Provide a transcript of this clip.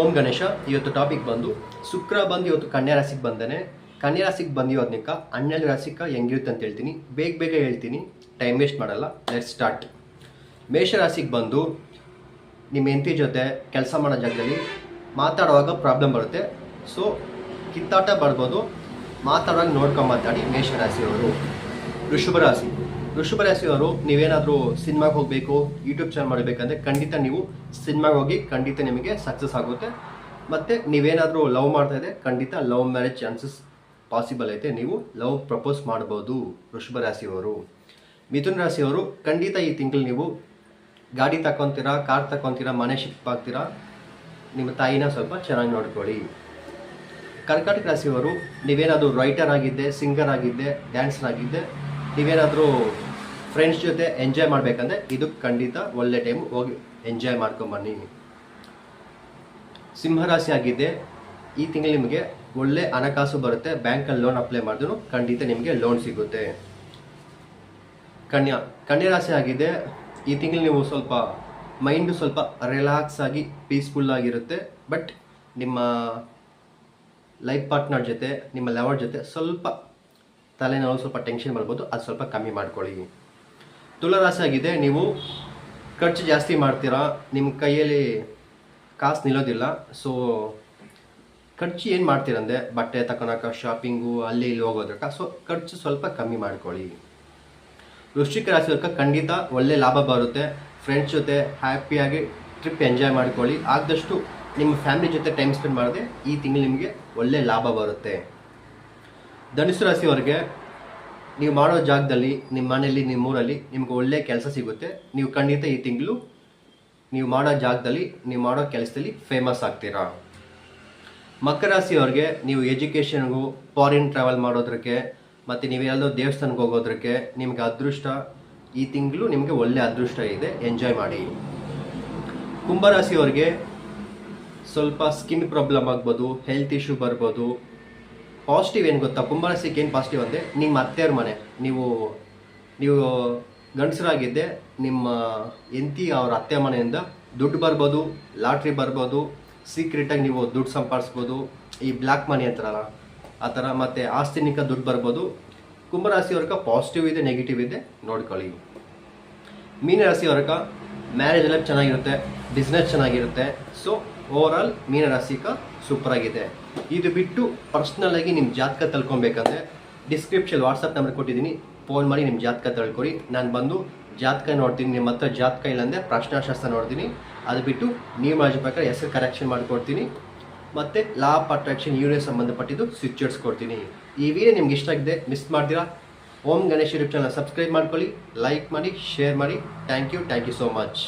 ಓಂ ಗಣೇಶ, ಇವತ್ತು ಟಾಪಿಕ್ ಬಂದು ಶುಕ್ರ ಬಂದು ಇವತ್ತು ಕನ್ಯಾ ರಾಶಿಗೆ ಬಂದಾನೆ. ಕನ್ಯಾ ರಾಶಿಗೆ ಬಂದಿರೋದ್ನಿಕ ಹನ್ನೆರಡು ರಾಶಿಕ ಹೆಂಗಿರುತ್ತೆ ಅಂತ ಹೇಳ್ತೀನಿ. ಬೇಗ ಬೇಗ ಹೇಳ್ತೀನಿ. ಟೈಮ್ ವೇಸ್ಟ್ ಮಾಡಲ್ಲ. ಲೆಟ್ ಸ್ಟಾರ್ಟ್ ಮೇಷರಾಶಿಗೆ ಬಂದು ನಿಮ್ಮ ಹೆಂಡತಿ ಜೊತೆ ಕೆಲಸ ಮಾಡೋ ಜಾಗದಲ್ಲಿ ಮಾತಾಡುವಾಗ ಪ್ರಾಬ್ಲಮ್ ಬರುತ್ತೆ. ಸೊ ಕಿತ್ತಾಟ ಬರ್ಬೋದು ಮಾತಾಡುವಾಗ ನೋಡ್ಕೊಂಡು ಮಾತಾಡಿ ಮೇಷ ರಾಶಿಯವರು. ವೃಷಭ ರಾಶಿ. ವೃಷಭ ರಾಶಿಯವರು ನೀವೇನಾದರೂ ಸಿನಿಮಾಗೆ ಹೋಗಬೇಕು ಯೂಟ್ಯೂಬ್ ಚಾನಲ್ ಮಾಡಬೇಕಂದ್ರೆ ಖಂಡಿತ ನೀವು ಸಿನಿಮಾಗೆ ಹೋಗಿ ಖಂಡಿತ ನಿಮಗೆ ಸಕ್ಸಸ್ ಆಗುತ್ತೆ. ಮತ್ತು ನೀವೇನಾದರೂ ಲವ್ ಮಾಡ್ತಾ ಇದೆ ಖಂಡಿತ ಲವ್ ಮ್ಯಾರೇಜ್ ಚಾನ್ಸಸ್ ಪಾಸಿಬಲ್ ಐತೆ. ನೀವು ಲವ್ ಪ್ರಪೋಸ್ ಮಾಡ್ಬೋದು ವೃಷಭ ರಾಶಿಯವರು ಮಿಥುನ್ ರಾಶಿಯವರು ಖಂಡಿತ ಈ ತಿಂಗಳು ನೀವು ಗಾಡಿ ತಕೊಂತೀರಾ ಕಾರ್ ತಗೊತೀರಾ ಮನೆ ಶಿಫ್ಟ್ ಆಗ್ತೀರಾ, ನಿಮ್ಮ ತಾಯಿನ ಸ್ವಲ್ಪ ಚೆನ್ನಾಗಿ ನೋಡ್ಕೊಳ್ಳಿ. ಕರ್ನಾಟಕ ರಾಶಿಯವರು ನೀವೇನಾದರೂ ರೈಟರ್ ಆಗಿದ್ದೆ ಸಿಂಗರ್ ಆಗಿದ್ದೆ ಡ್ಯಾನ್ಸರ್ ಆಗಿದ್ದೆ ನೀವೇನಾದರೂ ಫ್ರೆಂಡ್ಸ್ ಜೊತೆ ಎಂಜಾಯ್ ಮಾಡಬೇಕಂದ್ರೆ ಇದು ಖಂಡಿತ ಒಳ್ಳೆ ಟೈಮ್ ಹೋಗಿ ಎಂಜಾಯ್ ಮಾಡ್ಕೊಂಬನ್ನಿ. ಸಿಂಹರಾಶಿ ಆಗಿದ್ದೆ ಈ ತಿಂಗಳು ನಿಮಗೆ ಒಳ್ಳೆ ಹಣಕಾಸು ಬರುತ್ತೆ. ಬ್ಯಾಂಕಲ್ಲಿ ಲೋನ್ ಅಪ್ಲೈ ಮಾಡಿದ್ರು ಖಂಡಿತ ನಿಮಗೆ ಲೋನ್ ಸಿಗುತ್ತೆ. ಕನ್ಯಾ ಕನ್ಯಾ ರಾಶಿ ಆಗಿದೆ. ಈ ತಿಂಗಳು ನೀವು ಸ್ವಲ್ಪ ಮೈಂಡು ಸ್ವಲ್ಪ ರಿಲ್ಯಾಕ್ಸ್ ಆಗಿ ಪೀಸ್ಫುಲ್ ಆಗಿರುತ್ತೆ. ಬಟ್ ನಿಮ್ಮ ಲೈಫ್ ಪಾರ್ಟ್ನರ್ ಜೊತೆ, ನಿಮ್ಮ ಲವರ್ ಜೊತೆ ಸ್ವಲ್ಪ ತಲೆನೋವು ಸ್ವಲ್ಪ ಟೆನ್ಷನ್ ಬರ್ಬೋದು, ಅದು ಸ್ವಲ್ಪ ಕಮ್ಮಿ ಮಾಡ್ಕೊಳ್ಳಿ. ತುಲಾರಾಶಿ ಆಗಿದೆ ನೀವು ಖರ್ಚು ಜಾಸ್ತಿ ಮಾಡ್ತೀರಾ ನಿಮ್ಮ ಕೈಯಲ್ಲಿ ಕಾಸು ನಿಲ್ಲೋದಿಲ್ಲ ಸೊ ಖರ್ಚು ಏನು ಮಾಡ್ತೀರಂದೆ ಬಟ್ಟೆ ತಕೊಳಕ ಶಾಪಿಂಗು ಅಲ್ಲಿ ಇಲ್ಲಿ ಹೋಗೋದ್ರಕ ಸೊ ಖರ್ಚು ಸ್ವಲ್ಪ ಕಮ್ಮಿ ಮಾಡ್ಕೊಳ್ಳಿ. ವೃಶ್ಚಿಕ ರಾಶಿಯವರ್ಗ ಖಂಡಿತ ಒಳ್ಳೆ ಲಾಭ ಬರುತ್ತೆ ಫ್ರೆಂಡ್ಸ್ ಜೊತೆ ಹ್ಯಾಪಿಯಾಗಿ ಟ್ರಿಪ್ ಎಂಜಾಯ್ ಮಾಡ್ಕೊಳ್ಳಿ. ಆದಷ್ಟು ನಿಮ್ಮ ಫ್ಯಾಮಿಲಿ ಜೊತೆ ಟೈಮ್ ಸ್ಪೆಂಡ್ ಮಾಡಿದೆ ಈ ತಿಂಗಳು ನಿಮಗೆ ಒಳ್ಳೆ ಲಾಭ ಬರುತ್ತೆ. ಧನುಸು ರಾಶಿಯವರಿಗೆ ನೀವು ಮಾಡೋ ಜಾಗದಲ್ಲಿ, ನಿಮ್ಮ ಮನೆಯಲ್ಲಿ, ನಿಮ್ಮ ಊರಲ್ಲಿ ನಿಮ್ಗೆ ಒಳ್ಳೆ ಕೆಲಸ ಸಿಗುತ್ತೆ. ನೀವು ಖಂಡಿತ ಈ ತಿಂಗಳು ನೀವು ಮಾಡೋ ಜಾಗದಲ್ಲಿ, ನೀವು ಮಾಡೋ ಕೆಲಸದಲ್ಲಿ ಫೇಮಸ್ ಆಗ್ತೀರಾ? ಮಕರ ರಾಶಿಯವ್ರಿಗೆ ನೀವು ಎಜುಕೇಷನ್ಗೂ ಫಾರಿನ್ ಟ್ರಾವೆಲ್ ಮಾಡೋದಕ್ಕೆ ಮತ್ತು ನೀವೆಲ್ಲೋ ದೇವಸ್ಥಾನಕ್ಕೆ ಹೋಗೋದಕ್ಕೆ ನಿಮಗೆ ಅದೃಷ್ಟ, ಈ ತಿಂಗಳು ನಿಮಗೆ ಒಳ್ಳೆ ಅದೃಷ್ಟ ಇದೆ. ಎಂಜಾಯ್ ಮಾಡಿ. ಕುಂಭರಾಶಿಯವ್ರಿಗೆ ಸ್ವಲ್ಪ ಸ್ಕಿನ್ ಪ್ರಾಬ್ಲಮ್ ಆಗ್ಬೋದು ಹೆಲ್ತ್ ಇಶ್ಯೂ ಬರ್ಬೋದು ಪಾಸಿಟಿವ್ ಏನು ಗೊತ್ತಾ? ಕುಂಭರಾಶಿಗೆ ಏನು ಪಾಸಿಟಿವ್ ಅಂದರೆ ನಿಮ್ಮ ಅತ್ತೆಯವ್ರ ಮನೆ. ನೀವು ನೀವು ಗಂಡಸರಾಗಿದ್ದೆ ನಿಮ್ಮ ಎಂತಿ ಅವ್ರ ಅತ್ತೆ ಮನೆಯಿಂದ ದುಡ್ಡು ಬರ್ಬೋದು, ಲಾಟ್ರಿ ಬರ್ಬೋದು ಸೀಕ್ರೆಟಾಗಿ ನೀವು ದುಡ್ಡು ಸಂಪಾದಿಸ್ಬೋದು ಈ ಬ್ಲ್ಯಾಕ್ ಮನಿ ಅಂತಾರಲ್ಲ, ಆ ಥರ ಮತ್ತು ಆಸ್ತಿನಿಕ ದುಡ್ಡು ಬರ್ಬೋದು. ಕುಂಭರಾಶಿಯವ್ರಿಗೆ ಪಾಸಿಟಿವ್ ಇದೆ ನೆಗೆಟಿವ್ ಇದೆ, ನೋಡ್ಕೊಳ್ಳಿ. ಮೀನರಾಶಿಯವರ್ಗ ಮ್ಯಾರೇಜ್ ಲೈಫ್ ಚೆನ್ನಾಗಿರುತ್ತೆ ಬಿಸ್ನೆಸ್ ಚೆನ್ನಾಗಿರುತ್ತೆ. ಸೊ ಓವರ್ ಆಲ್ ಮೀನರಾಶಿಕ ಸೂಪರ್ ಆಗಿದೆ. ಇದು ಬಿಟ್ಟು ಪರ್ಸ್ನಲ್ ಆಗಿ ನಿಮ್ಮ ಜಾತಕ ತಿಳ್ಕೊಬೇಕಂದ್ರೆ ಡಿಸ್ಕ್ರಿಪ್ಷನ್ ವಾಟ್ಸಪ್ ನಂಬರ್ ಕೊಟ್ಟಿದ್ದೀನಿ. ಫೋನ್ ಮಾಡಿ ನಿಮ್ಮ ಜಾತಕ ತಳ್ಕೊರಿ ನಾನು ಬಂದು ಜಾತಕ ನೋಡ್ತೀನಿ. ನಿಮ್ಮ ಹತ್ರ ಜಾತಕ ಇಲ್ಲಾಂದರೆ ಪ್ರಶ್ನಾಶಾಸ್ತ್ರ ನೋಡ್ತೀನಿ. ಅದು ಬಿಟ್ಟು ನೀವು ಮಾಡಿದ ಪ್ರಕಾರ ಹೆಸರು ಕರೆಕ್ಷನ್ ಮಾಡಿಕೊಡ್ತೀನಿ. ಮತ್ತು ಲಾ ಆಫ್ ಅಟ್ರಾಕ್ಷನ್ ಯೂನಿಯನ್ ಸಂಬಂಧಪಟ್ಟಿದ್ದು ಸ್ವಿಚರ್ಸ್ ಕೊಡ್ತೀನಿ. ಈ ವಿಡಿಯೋ ನಿಮ್ಗೆ ಇಷ್ಟ ಆಗಿದೆ ಮಿಸ್ ಮಾಡ್ತೀರಾ? Om Ganesh YouTube channel subscribe ಮಾಡ್ಕೊಳ್ಳಿ ಲೈಕ್ ಮಾಡಿ ಶೇರ್ ಮಾಡಿ. Thank you thank you so much